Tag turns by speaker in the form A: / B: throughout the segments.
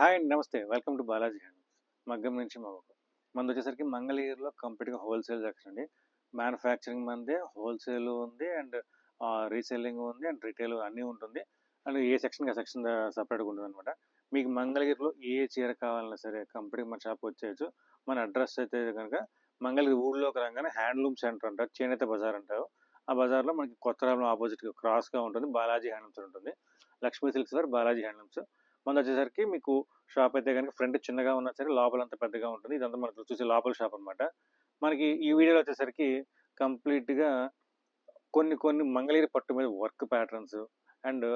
A: Hi అండి నమస్తే. Welcome to Balaji hands మగ్గం నుంచి మగకు మనది వచ్చేసరికి మంగళగిరిలో కంప్లీట్గా హోల్సేల్ సెక్షన్ అండి. మ్యానుఫ్యాక్చరింగ్ మందే హోల్సేల్ ఉంది అండ్ రీసేలింగ్ ఉంది అండ్ రిటైల్ అన్నీ ఉంటుంది. అండ్ ఏ సెక్షన్ ఆ సెక్షన్ సపరేట్గా ఉంటుంది అనమాట మీకు మంగళగిరిలో ఏ చీర కావాలన్నా సరే కంప్లీట్ మన షాప్ వచ్చేయచ్చు. మన అడ్రస్ అయితే కనుక మంగళగిరి ఊళ్ళోకి రాగానే హ్యాండ్లూమ్ సెంటర్ అంటారు చేనేత బజార్ అంటారు. ఆ బజార్లో మనకి కొత్త రామం ఆపోజిట్గా క్రాస్గా ఉంటుంది బాలాజీ హ్యాండ్లూమ్స్ ఉంటుంది. లక్ష్మీ సిల్క్స్ వారు బాలాజీ హ్యాండ్లూమ్స్. మన వచ్చేసరికి మీకు షాప్ అయితే కనుక ఫ్రంట్ చిన్నగా ఉన్నా సరే లోపల అంత పెద్దగా ఉంటుంది. ఇదంతా మనకు చూసి లోపల షాప్ అనమాట మనకి ఈ వీడియోలో వచ్చేసరికి కంప్లీట్గా కొన్ని కొన్ని మంగళగిరి పట్టు మీద work patterns and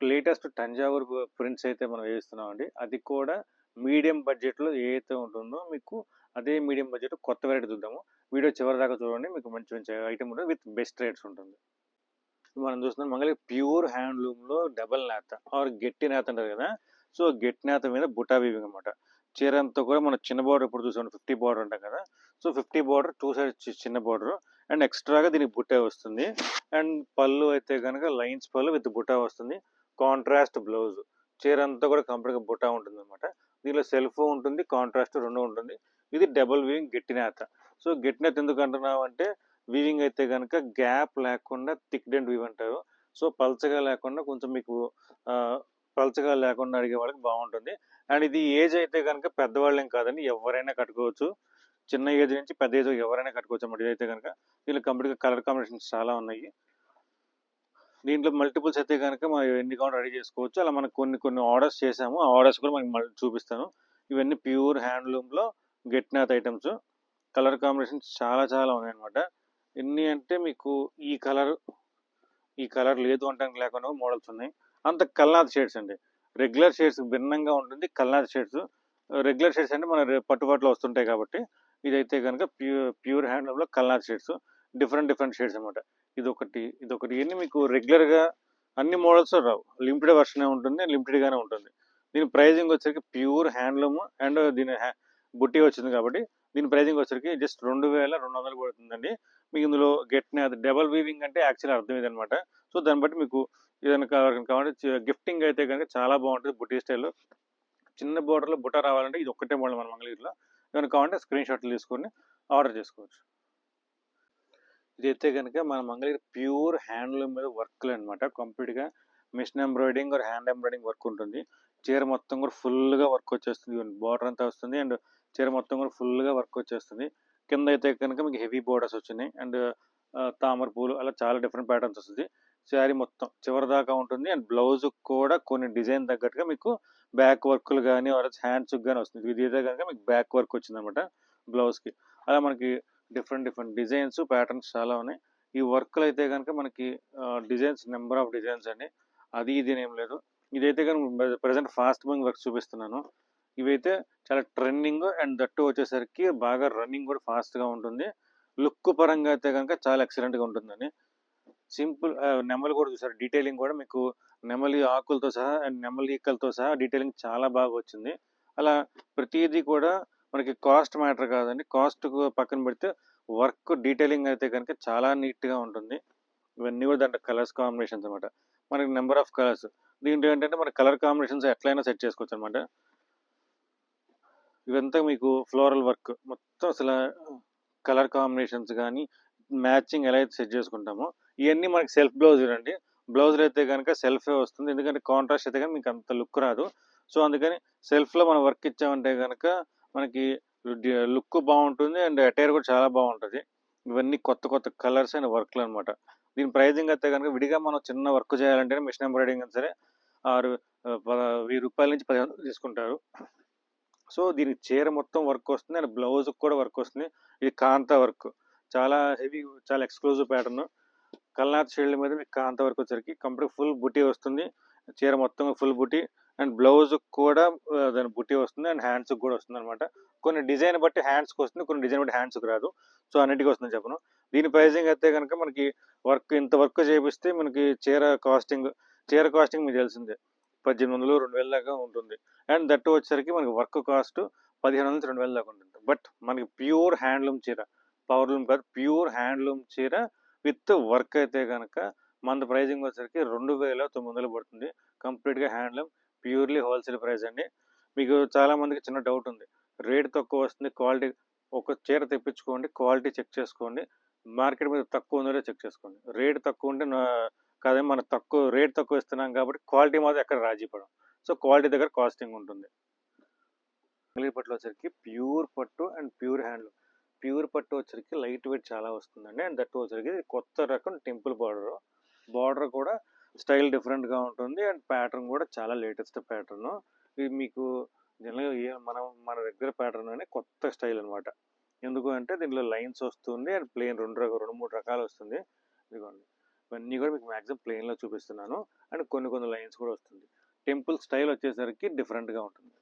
A: latest Thanjavur prints అయితే మనం వేయిస్తున్నామండి అది కూడా మీడియం బడ్జెట్లో ఏదైతే ఉంటుందో మీకు అదే మీడియం బడ్జెట్ కొత్త వెరైటీ చూద్దాము వీడియో చివరి దాకా చూడండి మీకు మంచి మంచి ఐటమ్ ఉంటుంది విత్ బెస్ట్ రేట్స్ ఉంటుంది. మనం చూస్తున్నాం మంగళ ప్యూర్ హ్యాండ్లూమ్లో డబల్ నేత ఆర్ గట్టి నేత అంటారు కదా. సో గట్టి నేత మీద బుటా వీవింగ్ అనమాట చీర అంతా కూడా మనం చిన్న బార్డర్ ఇప్పుడు చూసాం? ఫిఫ్టీ బార్డర్ అంటాం కదా. So fifty border two sides చిన్న బార్డర్. అండ్ ఎక్స్ట్రాగా దీనికి బుట్ట వస్తుంది. అండ్ పళ్ళు అయితే కనుక లైన్స్ పళ్ళు విత్ బుటా వస్తుంది. Contrast blouse. చీర అంతా కూడా కంప్లీట్గా బుటా ఉంటుంది అనమాట దీనిలో సెల్ఫ్ ఉంటుంది కాంట్రాస్ట్ రెండు ఉంటుంది. ఇది డబుల్ వీవింగ్ గట్టి నేత. సో గట్టి నేత ఎందుకు అంటున్నావు అంటే వీవింగ్ అయితే కనుక గ్యాప్ లేకుండా థిక్ డెంట్ వీవ్ అంటారు. సో పల్చగా లేకుండా కొంచెం మీకు పలచగా పల్చగా లేకుండా అడిగే వాళ్ళకి బాగుంటుంది. అండ్ ఇది ఏజ్ అయితే కనుక పెద్దవాళ్ళేం కాదండి ఎవరైనా కట్టుకోవచ్చు. చిన్న ఏజ్ నుంచి పెద్ద ఏజ్ ఎవరైనా కట్టుకోవచ్చు అన్నమాట. ఇదైతే కనుక దీనిలో కంప్లీట్గా కలర్ కాంబినేషన్స్ చాలా ఉన్నాయి. దీంట్లో మల్టిపుల్స్ అయితే కనుక మనం ఎన్ని కావాలి రెడీ చేసుకోవచ్చు. అలా మనకు కొన్ని కొన్ని ఆర్డర్స్ చేసాము. ఆ ఆర్డర్స్ కూడా మనకి మళ్ళీ చూపిస్తాను. ఇవన్నీ ప్యూర్ హ్యాండ్లూమ్లో గెట్నాథ్ ఐటమ్స్. కలర్ కాంబినేషన్స్ చాలా చాలా ఉన్నాయి అనమాట ఎన్ని అంటే మీకు ఈ కలర్ ఈ కలర్ లేదు అంటానికి లేకుండా మోడల్స్ ఉన్నాయి. అంత కల్నాథ్ షేడ్స్ అండి. రెగ్యులర్ షేడ్స్ భిన్నంగా ఉంటుంది. కల్నాథ్ షేడ్స్ రెగ్యులర్ షేడ్స్ అంటే మన పట్టుబాటులో పట్టుబాట్లో వస్తుంటాయి కాబట్టి ఇదైతే కనుక ప్యూర్ ప్యూర్ హ్యాండ్లూమ్లో కల్నాథ్ షేడ్స్ డిఫరెంట్ డిఫరెంట్ షేడ్స్ అనమాట ఇది ఒకటి ఇది ఒకటి ఇవన్నీ మీకు రెగ్యులర్గా అన్ని మోడల్స్ రావు. లిమిటెడ్ వర్షన్ ఉంటుంది లిమిటెడ్గానే ఉంటుంది. దీని ప్రైజింగ్ వచ్చరికి ప్యూర్ హ్యాండ్లూమ్ అండ్ దీని హ్యా- బుట్టి వచ్చింది కాబట్టి దీని ప్రైజింగ్ వచ్చరికి జస్ట్ రెండు వేల రెండు వందలు పడుతుందండి. మీకు ఇందులో గెట్నే అది డబల్ వీవింగ్ అంటే యాక్చువల్ అర్థం ఇదనమాట సో దాన్ని బట్టి మీకు ఏదైనా కావాలి గిఫ్టింగ్ అయితే కనుక చాలా బాగుంటుంది బుటీ స్టైల్లో. చిన్న బోర్డర్లో బుట్ట రావాలంటే ఇది ఒక్కటే మోడల్ మన మంగళగిరిలో. ఏమైనా కావాలంటే స్క్రీన్ షాట్లు తీసుకొని ఆర్డర్ చేసుకోవచ్చు. ఇదైతే కనుక మన మంగళగిరి ప్యూర్ హ్యాండ్లూమ్ మీద వర్క్లు అనమాట కంప్లీట్గా machine embroidering or hand embroidering work ఉంటుంది. చీర మొత్తం కూడా ఫుల్గా వర్క్ వచ్చేస్తుంది. బార్డర్ అంతా వస్తుంది. అండ్ చీర మొత్తం కూడా ఫుల్గా వర్క్ వచ్చేస్తుంది. కింద అయితే కనుక మీకు హెవీ బోర్డర్స్ వచ్చినాయి. అండ్ తామర పూలు అలా చాలా డిఫరెంట్ ప్యాటర్న్స్ వస్తుంది. శారీ మొత్తం చివరి దాకా ఉంటుంది. అండ్ బ్లౌజ్ కూడా కొన్ని డిజైన్ తగ్గట్టుగా మీకు బ్యాక్ వర్క్లు కానీ ఆర్ హ్యాండ్స్ కానీ వస్తుంది. ఇది అయితే కనుక మీకు బ్యాక్ వర్క్ వచ్చింది అనమాట బ్లౌజ్కి అలా మనకి డిఫరెంట్ డిఫరెంట్ డిజైన్స్ ప్యాటర్న్స్ చాలా ఉన్నాయి. ఈ వర్క్లు అయితే కనుక మనకి డిజైన్స్ నెంబర్ ఆఫ్ డిజైన్స్ అండి. అది ఇది ఏం లేదు. ఇదైతే కనుక ప్రజెంట్ ఫాస్ట్ మూవింగ్ వర్క్ చూపిస్తున్నాను. ఇవైతే చాలా ట్రెండింగ్ అండ్ దట్టు వచ్చేసరికి బాగా రన్నింగ్ కూడా ఫాస్ట్గా ఉంటుంది. లుక్ పరంగా అయితే కనుక చాలా ఎక్సలెంట్గా ఉంటుందని సింపుల్ నెమలి కూడా చూసారు. డీటెయిలింగ్ కూడా మీకు నెమలి ఆకులతో సహా అండ్ నెమలి ఈకలతో సహా డీటెయిలింగ్ చాలా బాగా వచ్చింది. అలా ప్రతిదీ కూడా మనకి కాస్ట్ మ్యాటర్ కాదండి. కాస్ట్ పక్కన పెడితే వర్క్ డీటెయిలింగ్ అయితే కనుక చాలా నీట్గా ఉంటుంది. ఇవన్నీ కూడా దాంట్లో కలర్స్ కాంబినేషన్స్ అనమాట మనకి నెంబర్ ఆఫ్ కలర్స్. దీంట్లో ఏంటంటే మన కలర్ కాంబినేషన్స్ ఎట్లయినా సెట్ చేసుకోవచ్చు అనమాట ఇవంతా మీకు ఫ్లోరల్ వర్క్. మొత్తం అసలు కలర్ కాంబినేషన్స్ కానీ మ్యాచింగ్ ఎలా అయితే సెట్ చేసుకుంటామో ఇవన్నీ మనకి సెల్ఫ్ బ్లౌజ్ అండి బ్లౌజ్ అయితే కనుక సెల్ఫే వస్తుంది. ఎందుకంటే కాంట్రాస్ట్ అయితే కనుక మీకు అంత లుక్ రాదు. సో అందుకని సెల్ఫ్లో మనం వర్క్ ఇచ్చామంటే కనుక మనకి లుక్ బాగుంటుంది అండ్ అటైర్ కూడా చాలా బాగుంటుంది. ఇవన్నీ కొత్త కొత్త కలర్స్ అండ్ వర్క్లు అనమాట దీని ప్రైజింగ్ అయితే కనుక విడిగా మనం చిన్న వర్క్ చేయాలంటే మిషన్ ఎంబ్రాయిడింగ్ అయినా సరే ఆరు వెయ్యి రూపాయల నుంచి పదిహేను తీసుకుంటారు. సో దీనికి చీర మొత్తం వర్క్ వస్తుంది. అండ్ బ్లౌజ్కి కూడా వర్క్ వస్తుంది. ఇది కాంత వర్క్. చాలా హెవీ చాలా ఎక్స్క్లూజివ్ ప్యాటర్న్. కల్నాథ్ షేడ్ మీద మీకు కాంత వర్క్ వచ్చరికి కంప్లీట్ ఫుల్ బుటీ వస్తుంది. చీర మొత్తం ఫుల్ బుటీ. అండ్ బ్లౌజ్ కూడా దాని బుటీ వస్తుంది. అండ్ హ్యాండ్స్కి కూడా వస్తుంది అనమాట కొన్ని డిజైన్ బట్టి హ్యాండ్స్కి వస్తుంది. కొన్ని డిజైన్ బట్టి హ్యాండ్స్కి రాదు. సో అన్నిటికీ వస్తుంది చెప్పను. దీని ప్రైజింగ్ అయితే కనుక మనకి వర్క్ ఇంత వర్క్ చేపిస్తే మనకి చీర కాస్టింగ్ చీర కాస్టింగ్ మీకు తెలిసిందే. పద్దెనిమిది వందలు రెండు వేల దాకా ఉంటుంది. అండ్ దట్ వచ్చేసరికి మనకి వర్క్ కాస్ట్ పదిహేను వందల నుంచి రెండు వేల దాకా ఉంటుంది. బట్ మనకి ప్యూర్ హ్యాండ్లూమ్ చీర పవర్లూమ్ కాదు ప్యూర్ హ్యాండ్లూమ్ చీర విత్ వర్క్ అయితే కనుక మన ప్రైజింగ్ వచ్చేసరికి రెండు వేల తొమ్మిది వందలు పడుతుంది. కంప్లీట్గా హ్యాండ్లూమ్ ప్యూర్లీ హోల్సేల్ ప్రైస్ అండి. మీకు చాలామందికి చిన్న డౌట్ ఉంది. రేట్ తక్కువ వస్తుంది క్వాలిటీ ఒక చీర తెప్పించుకోండి క్వాలిటీ చెక్ చేసుకోండి. మార్కెట్ మీద తక్కువ ఉందో చెక్ చేసుకోండి. రేట్ తక్కువ ఉంటే నా- కాదే మనం తక్కువ రేట్ తక్కువ ఇస్తున్నాం కాబట్టి క్వాలిటీ మాత్రం ఎక్కడ రాజీ పడం సో క్వాలిటీ దగ్గర కాస్టింగ్ ఉంటుంది. మంగళగిరి పట్టులో వచ్చరికి ప్యూర్ పట్టు అండ్ ప్యూర్ హ్యాండ్లూమ్. ప్యూర్ పట్టు వచ్చరికి లైట్ వెయిట్ చాలా వస్తుందండి. అండ్ దట్టు వచ్చరికి కొత్త రకం టెంపుల్ బార్డర్. బార్డర్ కూడా స్టైల్ డిఫరెంట్గా ఉంటుంది అండ్ ప్యాటర్న్ కూడా చాలా లేటెస్ట్ ప్యాటర్న్. ఇది మీకు జనరల్గా ఏ మనం మన రెగ్యులర్ ప్యాటర్న్ అనే కొత్త స్టైల్ అన్నమాట. ఎందుకు అంటే దీనిలో లైన్స్ వస్తుంది అండ్ ప్లేన్ రెండు రెండు మూడు రకాలు వస్తుంది. ఇదిగోండి. ఇవన్నీ కూడా మీకు మ్యాక్సిమం ప్లెయిన్లో చూపిస్తున్నాను. అండ్ కొన్ని కొన్ని లైన్స్ కూడా వస్తుంది. టెంపుల్ స్టైల్ వచ్చేసరికి డిఫరెంట్గా ఉంటుంది.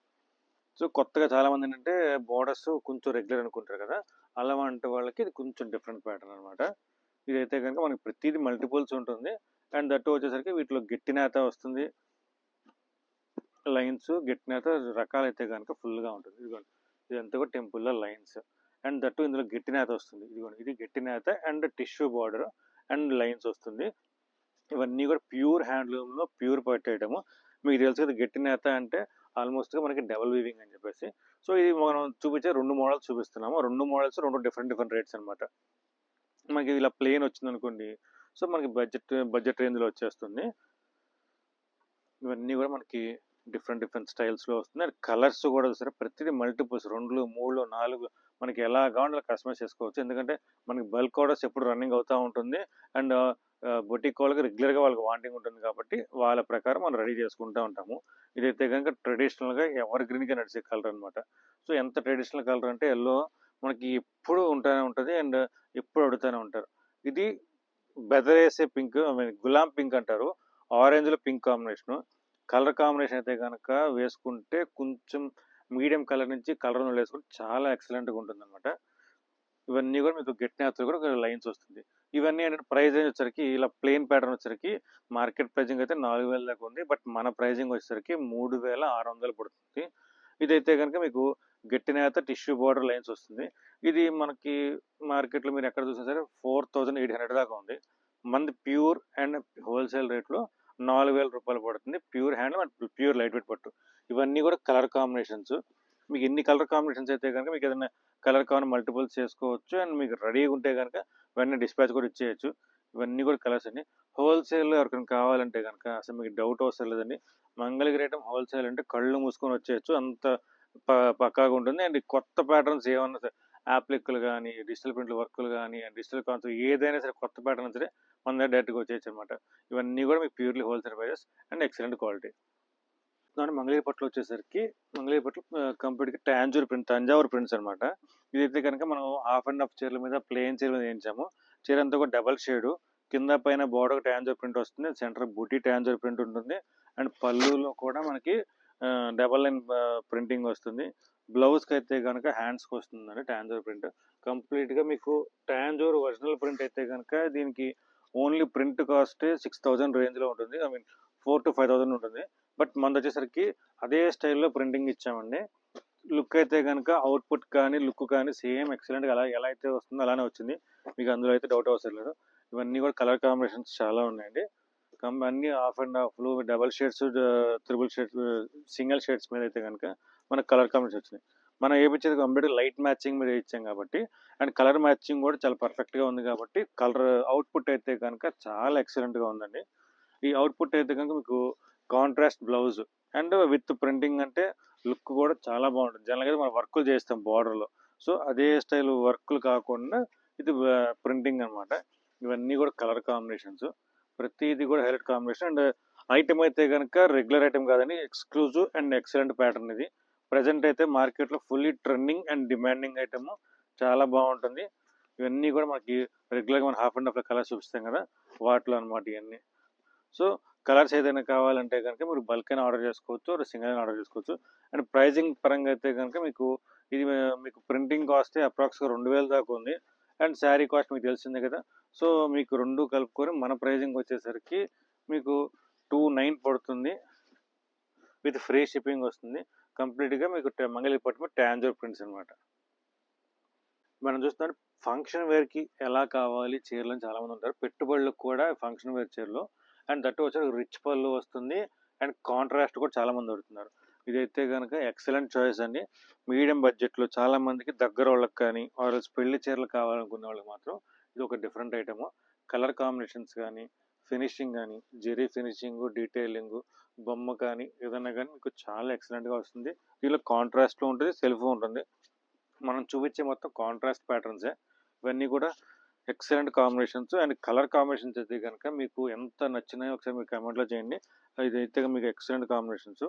A: సో కొత్తగా చాలామంది ఏంటంటే బోర్డర్స్ కొంచెం రెగ్యులర్ అనుకుంటారు కదా? అలా వాళ్ళకి ఇది కొంచెం డిఫరెంట్ ప్యాటర్న్ అనమాట ఇదైతే కనుక మనకి ప్రతిదీ మల్టిపుల్స్ ఉంటుంది. అండ్ దట్టు వచ్చేసరికి వీటిలో గట్టి నేత వస్తుంది. లైన్స్ గట్టి నేత రకాలైతే కనుక ఫుల్గా ఉంటుంది. ఇదిగోండి. ఇదంతా కూడా టెంపుల్లో లైన్స్. అండ్ దట్టు ఇందులో గట్టి నేత వస్తుంది. ఇదిగోండి. ఇది గట్టి నేత and tissue border. And lines వస్తుంది. ఇవన్నీ కూడా ప్యూర్ హ్యాండ్లూమ్లో ప్యూర్ పట్టేయడము మీకు తెలుసు కదా గట్టి నేత అంటే ఆల్మోస్ట్గా మనకి డబల్ వీవింగ్ అని చెప్పేసి. సో ఇది మనం చూపించే రెండు మోడల్స్ చూపిస్తున్నాము. రెండు మోడల్స్ రెండు డిఫరెంట్ డిఫరెంట్ రేట్స్ అనమాట మనకి ఇలా ప్లేన్ వచ్చింది అనుకోండి సో మనకి బడ్జెట్ బడ్జెట్ రేంజ్లో వచ్చేస్తుంది. ఇవన్నీ కూడా మనకి డిఫరెంట్ డిఫరెంట్ స్టైల్స్లో వస్తుంది అండ్ కలర్స్ కూడా సరే ప్రతిదీ మల్టిపుల్స్. రెండు మూడు నాలుగు మనకి ఎలా కావాలో కస్టమైజ్ చేసుకోవచ్చు. ఎందుకంటే మనకి బల్క్ ఆర్డర్స్ ఎప్పుడు రన్నింగ్ అవుతూ ఉంటుంది. అండ్ బొటిక్ uh, uh, వాళ్ళకి రెగ్యులర్గా వాళ్ళకి వాంటింగ్ ఉంటుంది కాబట్టి వాళ్ళ ప్రకారం మనం రెడీ చేసుకుంటూ ఉంటాము. ఇదైతే కనుక ట్రెడిషనల్గా ఎవర్ గ్రీన్గా నడిచే కలర్ అనమాట సో ఎంత ట్రెడిషనల్ కలర్ అంటే ఎల్లో మనకి ఎప్పుడు ఉంటూనే ఉంటుంది. అండ్ uh, ఎప్పుడు అడుగుతూనే ఉంటారు. ఇది బెదరేసే పింక్ ఐ మీన్ గులాం పింక్ అంటారు. ఆరెంజ్లో పింక్ కాంబినేషన్ కలర్ కాంబినేషన్ అయితే కనుక వేసుకుంటే కొంచెం మీడియం కలర్ నుంచి కలర్ వేసుకుంటే చాలా ఎక్సలెంట్గా ఉంటుంది అనమాట ఇవన్నీ కూడా మీకు గెట్ నేతలు కూడా లైన్స్ వస్తుంది. ఇవన్నీ ఏంటంటే ప్రైస్ రేంజ్ వచ్చరికి ఇలా ప్లెయిన్ ప్యాటర్న్ వచ్చరికి మార్కెట్ ప్రైజింగ్ అయితే నాలుగు వేల దాకా ఉంది. బట్ మన ప్రైజింగ్ వచ్చేసరికి మూడు వేల ఆరు వందలు పడుతుంది. ఇదైతే కనుక మీకు గట్టి నేత టిష్యూ బార్డర్ లైన్స్ వస్తుంది. ఇది మనకి మార్కెట్లో మీరు ఎక్కడ చూసినా సరే ఫోర్ థౌజండ్ ఎయిట్ హండ్రెడ్ దాకా ఉంది. మంది ప్యూర్ అండ్ హోల్సేల్ రేట్లో నాలుగు వేల రూపాయలు పడుతుంది. Pure hand and pure light weight పట్టు. ఇవన్నీ కూడా కలర్ కాంబినేషన్స్. మీకు ఎన్ని కలర్ కాంబినేషన్స్ అయితే కనుక మీకు ఏదైనా కలర్ కావాలి మల్టిపుల్స్ చేసుకోవచ్చు. అండ్ మీకు రెడీగా ఉంటే కనుక వెంటనే డిస్పాచ్ కూడా ఇచ్చేయచ్చు. ఇవన్నీ కూడా కలర్స్ అండి. హోల్సేల్ ఎవరికైనా కావాలంటే కనుక అసలు మీకు డౌట్ అవసరం లేదండి. మంగళగిరి ఐటమ్ హోల్సేల్ అంటే కళ్ళు మూసుకొని వచ్చేయచ్చు. అంత ప- పక్కాగా ఉంటుంది. అండ్ కొత్త ప్యాటర్న్స్ ఏమన్నా సరే యాప్లిక్లు కానీ డిజిటల్ ప్రింట్ వర్క్లు కానీ డిజిటల్ కాన్సెప్ట్ ఏదైనా సరే కొత్త ప్యాటర్న్ సరే మన దగ్గర డైరెక్ట్గా వచ్చేయచ్చు అనమాట ఇవన్నీ కూడా మీకు purely wholesale prices and excellent quality దాని మంగళగిరి వచ్చేసరికి మంగళగిరి పట్లు కంప్లీట్గా టాంజూర్ ప్రింట్ తంజావూర్ ప్రింట్స్ అనమాట ఇదైతే కనుక మనం హాఫ్ అండ్ హాఫ్ చీరల మీద ప్లెయిన్ చీర మీద వేయించాము. చీర అంతా కూడా డబల్ షేడు కింద పైన బోర్డర్ ట్యాంజర్ ప్రింట్ వస్తుంది సెంటర్ బుటీ ట్రాన్జర్ ప్రింట్ ఉంటుంది అండ్ పళ్ళులో కూడా మనకి డబల్ లైన్ ప్రింటింగ్ వస్తుంది. బ్లౌజ్కి అయితే కనుక హ్యాండ్స్కి వస్తుందండి ట్యాంజోర్ ప్రింట్. కంప్లీట్గా మీకు ట్యాంజోర్ ఒరిజినల్ ప్రింట్ అయితే కనుక దీనికి only print cost six thousand రేంజ్లో ఉంటుంది. I mean four to five thousand ఉంటుంది. బట్ మనది వచ్చేసరికి అదే స్టైల్లో ప్రింటింగ్ ఇచ్చామండి. లుక్ అయితే కనుక అవుట్పుట్ కానీ లుక్ కానీ సేమ్ ఎక్సలెంట్గా అలా ఎలా అయితే వస్తుందో అలానే వచ్చింది. మీకు అందులో అయితే డౌట్ అవసరం లేదు. ఇవన్నీ కూడా కలర్ కాంబినేషన్స్ చాలా ఉన్నాయండి. కం అన్ని half and హాఫ్లు double shades triple shades single shades మీద అయితే కనుక మనకు కలర్ కాంబినేషన్ వచ్చినాయి. మనం వేయించేది కంప్లీట్ లైట్ మ్యాచింగ్ మీద ఇచ్చాం కాబట్టి అండ్ కలర్ మ్యాచింగ్ కూడా చాలా పర్ఫెక్ట్గా ఉంది కాబట్టి కలర్ అవుట్పుట్ అయితే కనుక చాలా ఎక్సలెంట్గా ఉందండి. ఈ అవుట్పుట్ అయితే కనుక మీకు contrast blouse and with printing అంటే లుక్ కూడా చాలా బాగుంటుంది. జనరల్గా మనం వర్కులు చేస్తాం బార్డర్లో సో అదే స్టైల్ వర్కులు కాకుండా ఇది ప్రింటింగ్ అన్నమాట. ఇవన్నీ కూడా కలర్ కాంబినేషన్స్ ప్రతిది కూడా హైలైట్ కాంబినేషన్. అండ్ ఐటమ్ అయితే కనుక రెగ్యులర్ ఐటమ్ కాదని ఎక్స్క్లూజివ్ అండ్ ఎక్సలెంట్ ప్యాటర్న్ ఇది. ప్రజెంట్ అయితే మార్కెట్లో fully trending and demanding item. చాలా బాగుంటుంది. ఇవన్నీ కూడా మనకి రెగ్యులర్గా మనం హాఫ్ అండ్ హాఫ్ కలర్స్ చూపిస్తాం కదా వాటిలో అనమాట ఇవన్నీ. సో కలర్స్ ఏదైనా కావాలంటే కనుక మీరు బల్క్ అయినా ఆర్డర్ చేసుకోవచ్చు సింగిల్ అయినా ఆర్డర్ చేసుకోవచ్చు. అండ్ ప్రైజింగ్ పరంగా అయితే కనుక మీకు ఇది మీకు ప్రింటింగ్ కాస్ట్ అప్రాక్స్గా రెండు వేల దాకా ఉంది. అండ్ శారీ కాస్ట్ మీకు తెలిసిందే కదా. సో మీకు రెండు కలుపుకొని మన ప్రైజింగ్ వచ్చేసరికి మీకు టూ నైన్ పడుతుంది. విత్ ఫ్రీ షిప్పింగ్ వస్తుంది. కంప్లీట్గా మీకు మంగళపట్నం ట్యాంజోర్ ప్రింట్స్ అనమాట మనం చూస్తున్నాం ఫంక్షన్ వేర్కి ఎలా కావాలి చీరలు అని చాలామంది ఉంటారు. పెట్టుబడులకు కూడా ఫంక్షన్ వేర్ చీరలు. అండ్ దట్టు వచ్చి రిచ్ పళ్ళు వస్తుంది. అండ్ కాంట్రాస్ట్ కూడా చాలామంది అడుగుతున్నారు ఇదైతే కనుక ఎక్సలెంట్ చాయిస్ అండి. మీడియం బడ్జెట్లో చాలా మందికి దగ్గర వాళ్ళకి కానీ ఆర్ పెళ్ళి చీరలు కావాలనుకునే వాళ్ళకి మాత్రం ఇది ఒక డిఫరెంట్ ఐటమ్. కలర్ కాంబినేషన్స్ కానీ ఫినిషింగ్ కానీ జెరీ ఫినిషింగ్ డీటెయిలింగ్ బొమ్మ కానీ ఏదైనా కానీ మీకు చాలా ఎక్సలెంట్గా వస్తుంది. దీనిలో కాంట్రాస్ట్లో ఉంటుంది సెల్ఫ్ ఉంటుంది. మనం చూపించే మొత్తం కాంట్రాస్ట్ ప్యాటర్న్సే. ఇవన్నీ కూడా excellent combinations and colour combinations అయితే కనుక మీకు ఎంత నచ్చినాయో ఒకసారి మీరు కమెంట్లో చేయండి. ఇదైతే మీకు ఎక్సలెంట్ కాంబినేషన్స్.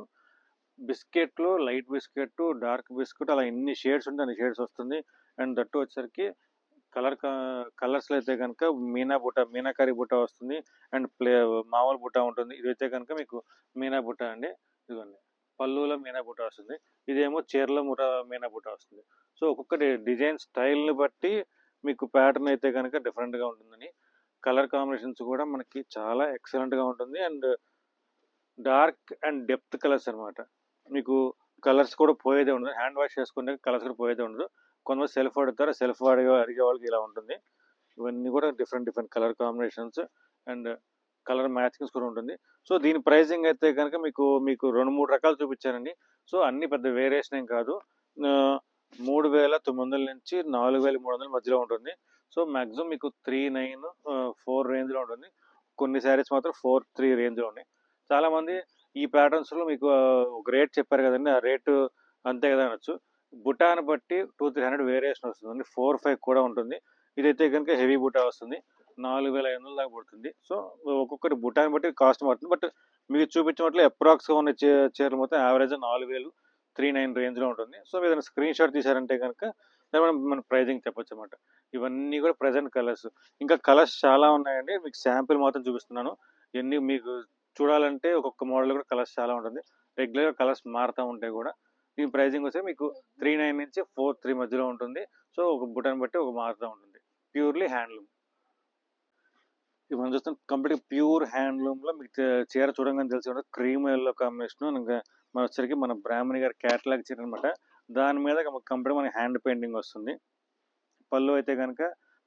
A: బిస్కెట్లు లైట్ బిస్కెట్ డార్క్ బిస్కెట్ అలా ఎన్ని షేడ్స్ ఉంటే అన్ని షేడ్స్ వస్తుంది. అండ్ దట్టు వచ్చేసరికి కలర్ కలర్స్లో అయితే కనుక మీనా బుట్ట మీనాకారి బుట్ట వస్తుంది. అండ్ ప్లే మామూలు బుట్ట ఉంటుంది. ఇదైతే కనుక మీకు మీనా బుట్ట అండి. ఇదిగోండి. పళ్ళులో మీనా బుట్ట వస్తుంది. ఇదేమో చీరలో ముట మీనా బుట్ట వస్తుంది. సో ఒక్కొక్కటి డిజైన్ స్టైల్ని బట్టి మీకు ప్యాటర్న్ అయితే కనుక డిఫరెంట్గా ఉంటుందని. కలర్ కాంబినేషన్స్ కూడా మనకి చాలా ఎక్సలెంట్గా ఉంటుంది. And dark and depth colours అనమాట మీకు కలర్స్ కూడా పోయేదే ఉండదు. హ్యాండ్ వాష్ చేసుకుంటే కలర్స్ కూడా పోయేదే ఉండదు. కొంతమంది సెల్ఫ్ అడుగుతారు సెల్ఫ్ అడిగే అడిగే వాళ్ళకి ఇలా ఉంటుంది. ఇవన్నీ కూడా different different colour combinations and colour matchings కూడా ఉంటుంది. సో దీని ప్రైజింగ్ అయితే కనుక మీకు మీకు రెండు మూడు రకాలు చూపించానండి. సో అన్ని పెద్ద వేరియేషన్ ఏం కాదు. మూడు వేల తొమ్మిది వందల నుంచి నాలుగు వేల మూడు వందల మధ్యలో ఉంటుంది. సో మ్యాక్సిమం మీకు త్రీ నైన్ ఫోర్ రేంజ్లో ఉంటుంది. కొన్ని శారీస్ మాత్రం ఫోర్ త్రీ రేంజ్లో ఉన్నాయి. చాలామంది ఈ ప్యాటర్న్స్లో మీకు ఒక రేట్ చెప్పారు కదండి ఆ రేటు అంతే కదా అనొచ్చు. బుటాను బట్టి టూ త్రీ హండ్రెడ్ వేరియేషన్ వస్తుంది ఫోర్ ఫైవ్ కూడా ఉంటుంది. ఇదైతే కనుక హెవీ బుటా వస్తుంది నాలుగు వేల ఐదు వందల దాకా పడుతుంది. సో ఒక్కొక్కటి బుటాని బట్టి కాస్ట్ పడుతుంది బట్ మీకు చూపించినట్లు అప్రాక్స్గా ఉన్న చీ చీరలు మొత్తం యావరేజ్ నాలుగు వేలు త్రీ నైన్ రేంజ్లో ఉంటుంది. సో మీరు ఏదైనా స్క్రీన్ షాట్ తీసారంటే కనుక మనం మన ప్రైజింగ్ చెప్పొచ్చు అనమాట ఇవన్నీ కూడా ప్రజెంట్ కలర్స్. ఇంకా కలర్స్ చాలా ఉన్నాయండి మీకు శాంపిల్ మాత్రం చూపిస్తున్నాను. ఇవన్నీ మీకు చూడాలంటే ఒక్కొక్క మోడల్ కూడా కలర్స్ చాలా ఉంటుంది. రెగ్యులర్గా కలర్స్ మారుతూ ఉంటాయి కూడా. దీని ప్రైజింగ్ వచ్చి మీకు త్రీ నైన్ నుంచి ఫోర్ త్రీ మధ్యలో ఉంటుంది. సో ఒక బుటన్ బట్టి ఒక మారుతూ ఉంటుంది. ప్యూర్లీ హ్యాండ్లూమ్ ఇప్పుడు మనం చూస్తాం కంప్లీట్ ప్యూర్ హ్యాండ్లూమ్లో మీకు చీర చూడంగానే తెలిసి ఉంటుంది. క్రీమ్ ఎల్లో కాంబినేషన్ ఇంకా మన వచ్చరికి మన బ్రాహ్మణి గారి క్యాటలాగ్ చీర అనమాట దాని మీద కంప్లీట్ మన హ్యాండ్ పెయింటింగ్ వస్తుంది. పళ్ళు అయితే కనుక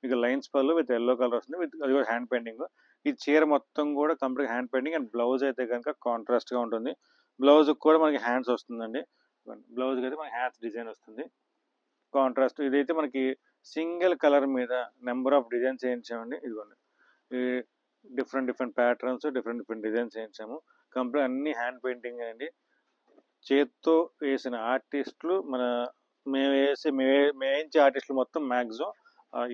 A: మీకు lines pallu with yellow colour వస్తుంది. విత్ అది కూడా హ్యాండ్ పెయింటింగ్ ఈ చీర మొత్తం కూడా complete hand painting and blouse అయితే కనుక కాంట్రాస్ట్గా ఉంటుంది. బ్లౌజ్ కూడా మనకి హ్యాండ్స్ వస్తుందండి. బ్లౌజ్కి అయితే మనకి హ్యాండ్స్ డిజైన్ వస్తుంది. కాంట్రాస్ట్ ఇదైతే మనకి సింగిల్ కలర్ మీద నెంబర్ ఆఫ్ డిజైన్స్ వేయించామండి. ఇదిగోండి. ఈ different different patterns different different designs వేయించాము. Complete అన్ని హ్యాండ్ పెయింటింగ్ అండి. చేత్తో వేసిన ఆర్టిస్టులు మన మేము వేసే మే వేయించే ఆర్టిస్టులు మొత్తం మ్యాక్సిమం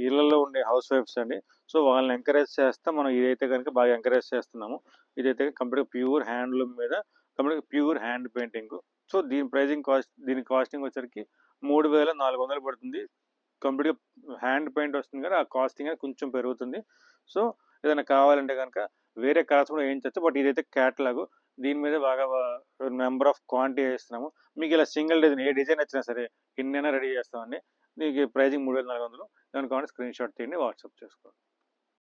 A: ఇళ్ళలో ఉండే హౌస్ వైఫ్స్ అండి. సో వాళ్ళని ఎంకరేజ్ చేస్తే మనం ఇదైతే కనుక బాగా ఎంకరేజ్ చేస్తున్నాము. ఇదైతే కంప్లీట్గా ప్యూర్ హ్యాండ్లూమ్ మీద complete pure hand painting. So దీని ప్రైజింగ్ కాస్ట్ దీని కాస్టింగ్ వచ్చరికి మూడు వేల నాలుగు వందలు పడుతుంది. కంప్లీట్గా హ్యాండ్ పెయింట్ వస్తుంది కదా ఆ కాస్టింగ్ అనేది కొంచెం పెరుగుతుంది. సో ఏదైనా కావాలంటే కనుక వేరే కలర్స్ కూడా వేయించవచ్చు బట్ ఇదైతే క్యాటలాగ్. దీని మీద బాగా నెంబర్ ఆఫ్ క్వాంటిటీ వేస్తున్నాము. మీకు ఇలా సింగిల్ డిజైన్ ఏ డిజైన్ వచ్చినా సరే ఎన్నైనా రెడీ చేస్తామండి. నీకు ప్రైజింగ్ మూడు వేల నాలుగు వందలు. దాని కావాలంటే స్క్రీన్ షాట్ తీయండి వాట్సాప్ చేసుకోండి.